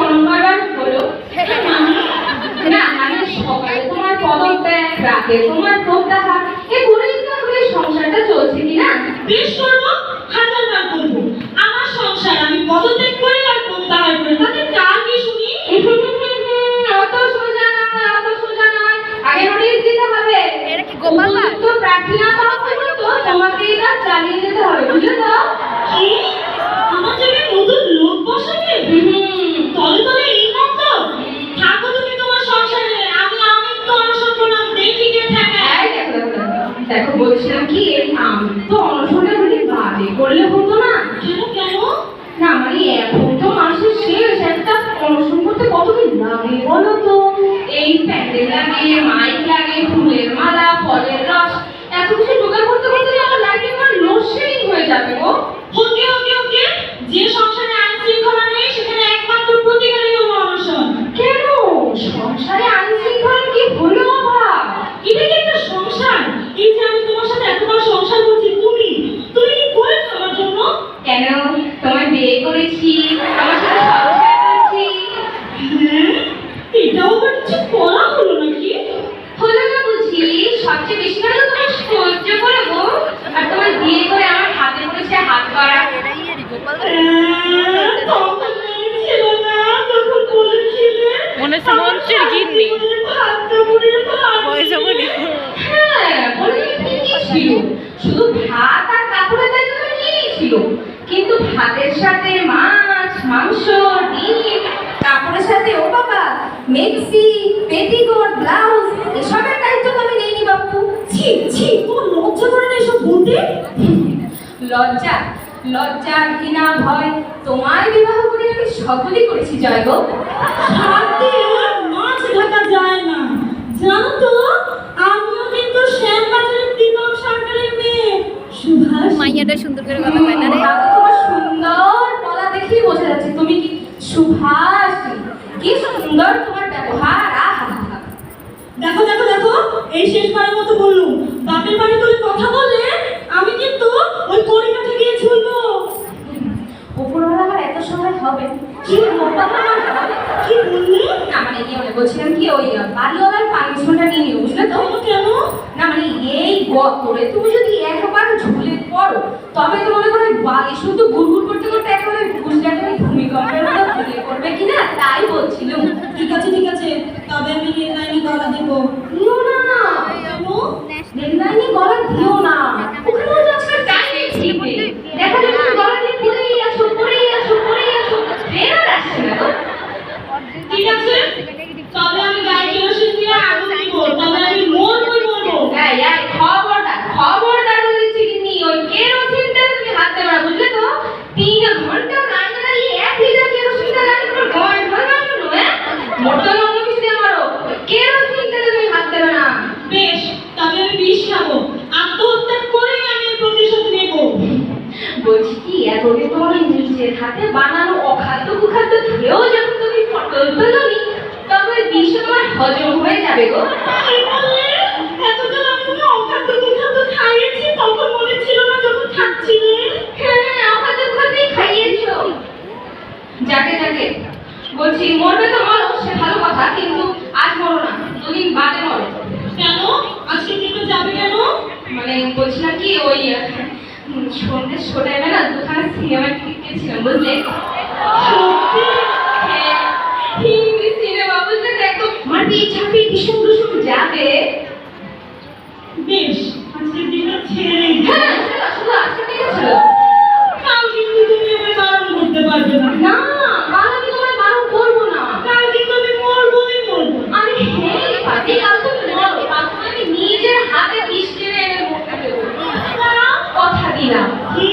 নিয়ে হলো না মানে তোমার পদত্যাগ রাতে তোমার প্রত্যাহার এ করেই তো আমাদের সংসারটা চলছে কি না বেশ করব হাজার বার করব আমার সংসার আমি পদত্যাগ করি আর প্রত্যাহার করি তাতে কার কি শুনি অত সোজা নয় অত সোজা নয় আগে নোটিশ দিতে হবে এটা কি গোপাল ভাঁড়? উপযুক্ত প্রার্থী না পাওয়া পর্যন্ত তোমাকে এটা চালিয়ে যেতে হবে বুঝলে তো কি আমার জায়গায় নতুন লোক বসাবে হুম। তলে তলে এই মত থাকো তুমি তোমার সংসারে আমি আমি তো অনশন করলাম দেখি কে থাকে এই দেখো, দেখো, দেখো। বলছিলাম কি আমি তো অনশনটা যদি বাদে করলে হতো না? কেন কেন? না মানে এখন তো মাসের শেষ একটা অনশন করতে কতদিন লাগে বলো তো? এই প্যান্ডেল লাগে মাইক লাগে ফুলের মালা ফলের রস এত কিছু জোগাড় করতে করতে আমার লাইফে আমার লোডশেডিং হয়ে যাবে গো ওকে ওকে ওকে যে সংসারে আইন শৃঙ্খলা নেই সেখানে একমাত্র প্রতিকারই হলো অনশন কেন সংসারে আইন শৃঙ্খলা কি হলো অভাব এটা কি একটা সংসার এই যে আমি তোমার সাথে এতবার সংসার করছি তুমি তুমি কি করেছ আমার জন্য কেন তোমায় বিয়ে করেছি আমার সাথে সংসার করছি হ্যাঁ এটাও আবার কিছু করা হলো নাকি হলো না বুঝি সবচেয়ে বেশি ভালো তোমার সহ্য করে গো আর তোমার বিয়ে করে আমার হাতে পড়েছে হাত করা এটাই এর গোপাল হ্যাঁ, তখন ছিল না যখন বলেছিলে মনে হচ্ছে মন্ত্রীর গিন্নি। ভাত মুড়ির ভাত পয়সা বলি হ্যাঁ বলে ঠিকই ছিল শুধু ভাত আর কাপড়ের দায়িত্ব তো নিয়েই ছিল কিন্তু ভাতের সাথে মাছ মাংস ডিম কাপড়ের সাথে ও বাবা মেক্সি পেটিকোট ব্লাউজ এসবের দায়িত্ব তো আমি নিইনি বাপু। ছি ছি তোমার লজ্জা করে না এসব বলতে? লজ্জা লজ্জা ঘৃণা ভয়? তোমায় বিবাহ করে আমি সকলই করেছি জয় গো। মাছ ঢাকা যায় না। জানো তো আমিও কিন্তু শ্যামবাজারের দীপক সরকারের মেয়ে। সুভাষ। মাইয়াটা সুন্দর করে কথা কয় না রে? তোমার সুন্দর গলা দেখেই বোঝা যাচ্ছে। তুমি কি সুভাষ? কি সুন্দর তোমার ব্যবহার আহা দেখো দেখো দেখো এই শেষবারের মতো বললুম কথা বললে আমি কিন্তু ওই ঝুলবো উপরওয়ালা আমার এত সময় হবে? কি কি? বললে? না মানে কি মানে বলছিলাম কি ওই বাড়িওয়ালার পারমিশনটা নিয়ে নিও বুঝলে তো? কেন কেন? না মানে এই গতরে তুমি যদি একবার ঝুলে পড়ো তবে তো মনে করো বালি শুধু গুড়গুড় করতে করতে একেবারে গুজরাটের ভূমিকম্পের মতো ঝুলে পড়বে কিনা? তাই বলছিলাম। ঠিক আছে ঠিক আছে। তবে আমি রেল লাইনে গলা দেবো দিও না কেন রেললাইনে গলা দিও না ওখানে তো আজকাল টাইম নেই দেখা যাবে তুমি গলা দিয়ে পড়েই আছো পড়েই আছো পড়েই আছো বের আর আসছে না গো। ঠিক আছে তবে আমি গায়ে কেরোসিন দিয়ে আগুন দিব তবে আমি মরবই মরবো এই, এই, খবরদার খবরদার বলে দিচ্ছি কিন্তু ওই কেরোসিনটা তুমি হাত দেবে না বুঝলে তো তিন ঘণ্টা লাইনে দাঁড়িয়ে এক লিটার কেরোসিনটা দাঁড়িয়ে তোমার গয় ধরে না কেন হ্যাঁ মোটর অন্য কিছু দিয়ে মারো ওই কেরোসিনটা তুমি হাত দেবে না বেশ তবে আমি বিষ খাব আত্মহত্যা করেই আমি এর প্রতিশোধ নেব বলছি কি এতদিন তোমার ওই নিজের হাতে বানানো অখাদ্য কুখাদ্য খেয়েও যখন তুমি পটল পেলোনি তবে বিষ তোমার হজম হয়ে যাবে গো মনে? হ্যাঁ খাইয়েছো যাকে যাকে বলছি মরবে তো মরো সে ভালো কথা কিন্তু আজ মরো না দুদিন বাদে মরো কেন? আজকে দিনটা যাবে কেন? মানে বলছিলাম কি ওই সন্ধ্যে দুখানা সিনেমা টিকিট কেছিলাম বুঝলে সত্যি? হ্যাঁ, হিন্দি সিনেমা বুঝলে তো মাটি ঝাঁপি টিসুম টুসুম যাবে বেশ, আজকের দিনটা ছেড়ে। হ্যাঁ চলো চলো আজকে ঠিক আছে কাল কিন্তু তুমি আমায় বারণ করতে পারবে না। না কাল আমি তোমায় বারণ করব না কাল কিন্তু আমি মরবোই মরবো। আমি হ্যাঁ পাটি কাল তুমি মরো কাল তুমি নিজের হাতে বিষ কিনে এনে মুখে দেবো কথা দিলাম কি?